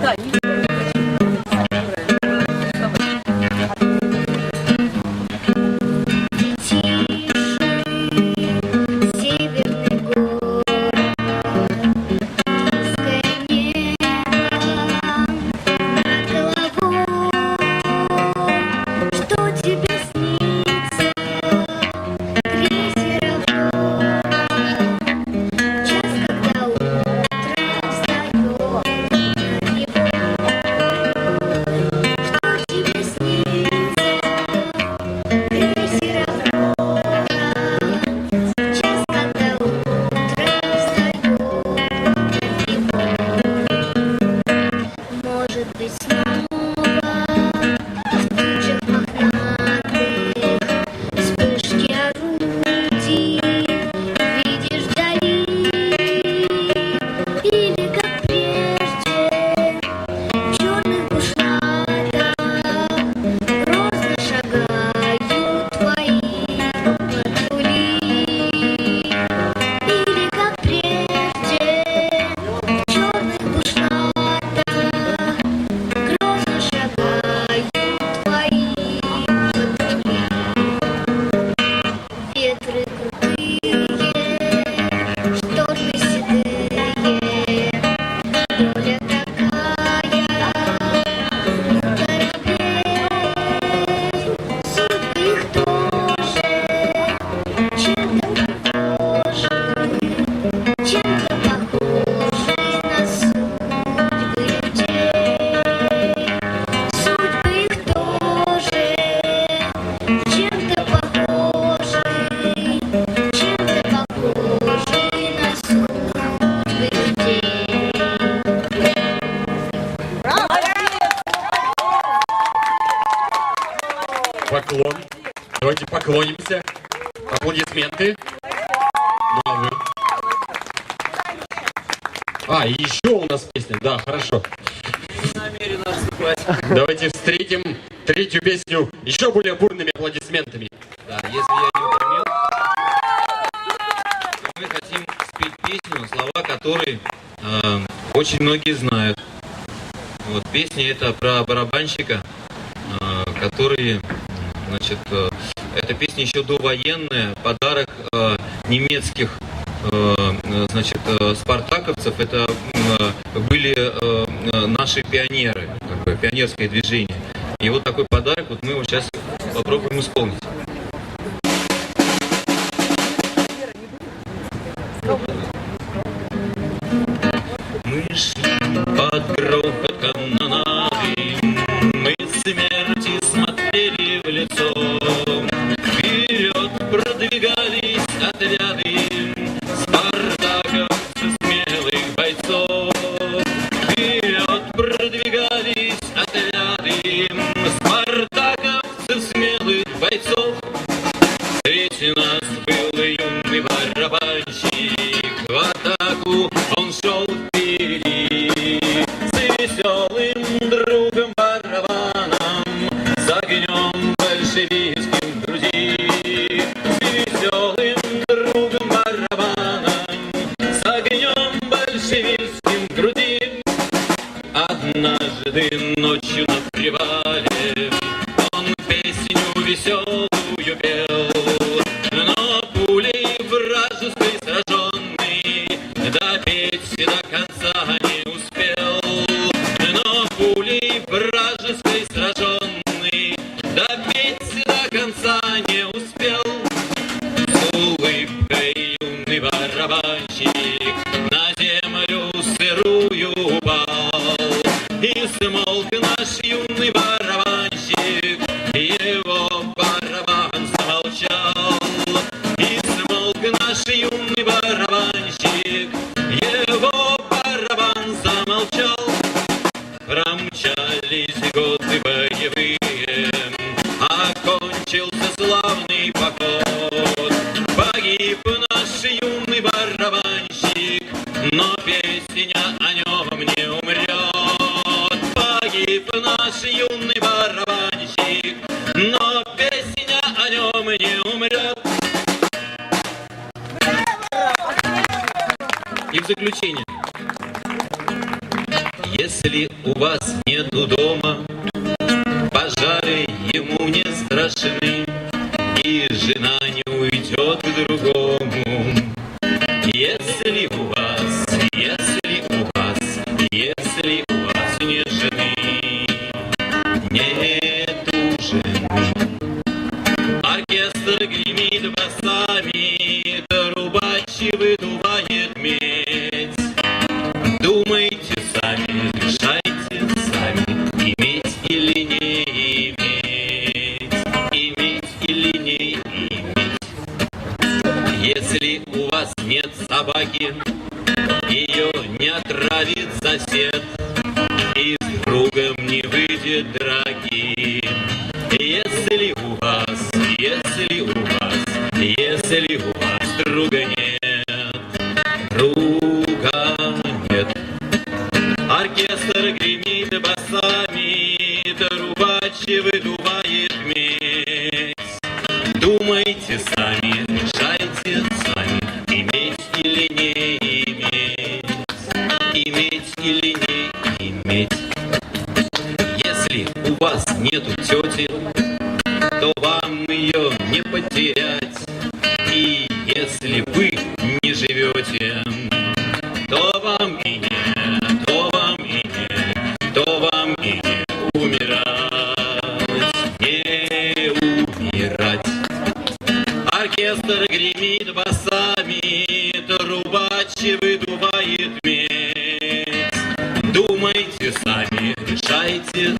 그러니까 Клонимся. Аплодисменты. Ну, а, вы? а, еще у нас песня. Да, хорошо. Давайте встретим третью песню еще более бурными аплодисментами. Да, если я не упомянул, мы хотим спеть песню, слова которой э, очень многие знают. Вот песня это про барабанщика, э, который значит, э, эта песня еще довоенная, подарок э, немецких э, значит, э, спартаковцев. Это э, были э, э, наши пионеры, как пионерское движение. И вот такой подарок вот мы его сейчас попробуем исполнить. заключение. Если у вас нету дома, пожары ему не страшны, и жена не уйдет к другому. Если у вас, если у вас, если у вас нет жены, нету жены. Оркестр гремит басами, трубач выдувает мир. Если у вас нет собаки, ее не отравит сосед, и с другом не выйдет драки. Если у вас, если у вас, если у вас друга нет, друга нет. Оркестр гремит басами, трубач выдувает медь. Думайте сами, нету тети, то вам ее не потерять. И если вы не живете, то вам и не, то вам и не, то вам и не умирать, не умирать. Оркестр гремит басами, трубачи выдувает медь. Думайте сами, решайте,